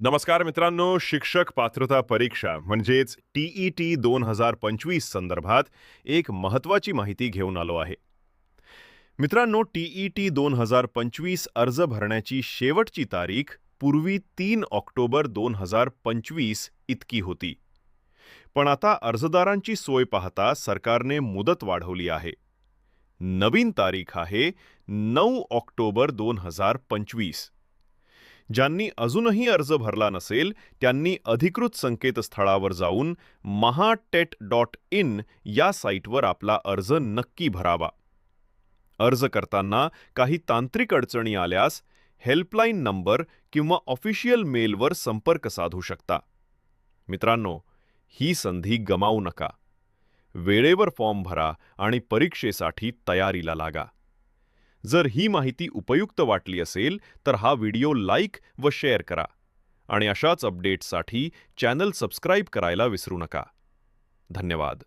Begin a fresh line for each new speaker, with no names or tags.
नमस्कार मित्रांनो शिक्षक पात्रता परीक्षा म्हणजेच टीई टी दोन हजार पंचवीस संदर्भात एक महत्त्वाची माहिती घेऊन आलो आहे. मित्रांनो टीई टी दोन हजार पंचवीस अर्ज भरण्याची शेवटची तारीख पूर्वी तीन ऑक्टोबर दोन हजार पंचवीस इतकी होती. पण आता अर्जदारांची सोय पाहता सरकारने मुदत वाढवली आहे. नवीन तारीख आहे नऊ ऑक्टोबर दोन हजार पंचवीस. ज्यांनी अजूनही अर्ज भरला नसेल त्यांनी अधिकृत संकेतस्थळावर जाऊन महाटेट डॉट इन या साईटवर आपला अर्ज नक्की भरावा. अर्ज करताना काही तांत्रिक अडचणी आल्यास हेल्पलाईन नंबर किंवा ऑफिशियल मेलवर संपर्क साधू शकता. मित्रांनो ही संधी गमावू नका. वेळेवर फॉर्म भरा आणि परीक्षेसाठी तयारीला लागा. जर ही माहिती उपयुक्त वाटली असेल तर हा व्हिडिओ लाईक व शेअर करा. आणि अशाच अपडेट्ससाठी चॅनल सबस्क्राईब करायला विसरू नका. धन्यवाद.